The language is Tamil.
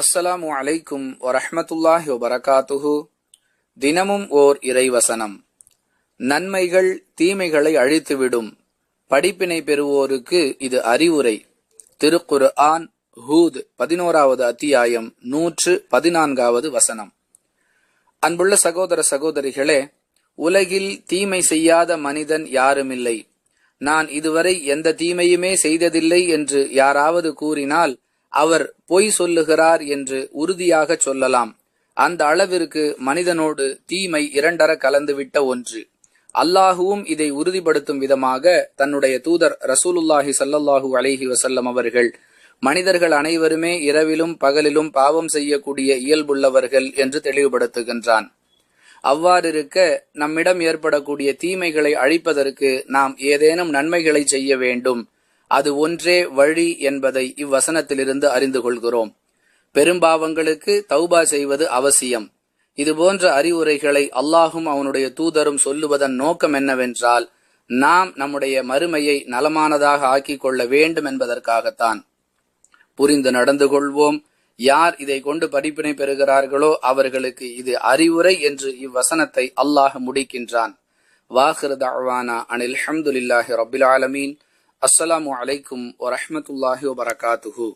அஸ்ஸலாமு அலைக்கும் வரஹமத்துல்லாஹி வபரகாத்துஹு. தினமும் ஓர் இறைவசனம். நன்மைகள் தீமைகளை அழித்துவிடும். படிப்பினை பெறுவோருக்கு இது அறிவுரை. திருக்குரு ஆன் ஹூத் பதினோராவது அத்தியாயம் நூற்று பதினான்காவது வசனம். அன்புள்ள சகோதர சகோதரிகளே உலகில் தீமை செய்யாத மனிதன் யாருமில்லை. நான் இதுவரை எந்த தீமையுமே செய்ததில்லை என்று யாராவது கூறினால் அவர் பொய் சொல்லுகிறார் என்று உறுதியாக சொல்லலாம். அந்த அளவிற்கு மனிதனோடு தீமை இரண்டர கலந்துவிட்ட ஒன்று. அல்லாஹுவும் இதை உறுதிப்படுத்தும் விதமாக தன்னுடைய தூதர் ரசூலுல்லாஹி சல்லல்லாஹு அலைஹி வசல்லம் அவர்கள் மனிதர்கள் அனைவருமே இரவிலும் பகலிலும் பாவம் செய்யக்கூடிய இயல்புள்ளவர்கள் என்று தெளிவுபடுத்துகின்றான். அவ்வாறிருக்க நம்மிடம் ஏற்படக்கூடிய தீமைகளை அழிப்பதற்கு நாம் ஏதேனும் நன்மைகளை செய்ய வேண்டும். அது ஒன்றே வழி என்பதை இவ்வசனத்திலிருந்து அறிந்து கொள்கிறோம். பெரும்பாவங்களுக்கு தௌபா செய்வது அவசியம். இதுபோன்ற அறிவுரைகளை அல்லாஹும் அவனுடைய தூதரும் சொல்லுவதன் நோக்கம் என்னவென்றால் நாம் நம்முடைய மறுமையை நலமானதாக ஆக்கிக் கொள்ள வேண்டும் என்பதற்காகத்தான். புரிந்து நடந்து கொள்வோம். யார் இதை கொண்டு படிப்பினை பெறுகிறார்களோ அவர்களுக்கு இது அறிவுரை என்று இவ்வசனத்தை அல்லாஹ் முடிக்கின்றான். வாஹிருதானா அனில் அஹமதுல்லாஹி ரபில் ஆலமீன். அஸ்ஸலாமு அலைக்கும் வரஹ்மத்துல்லாஹி வபரகாத்துஹு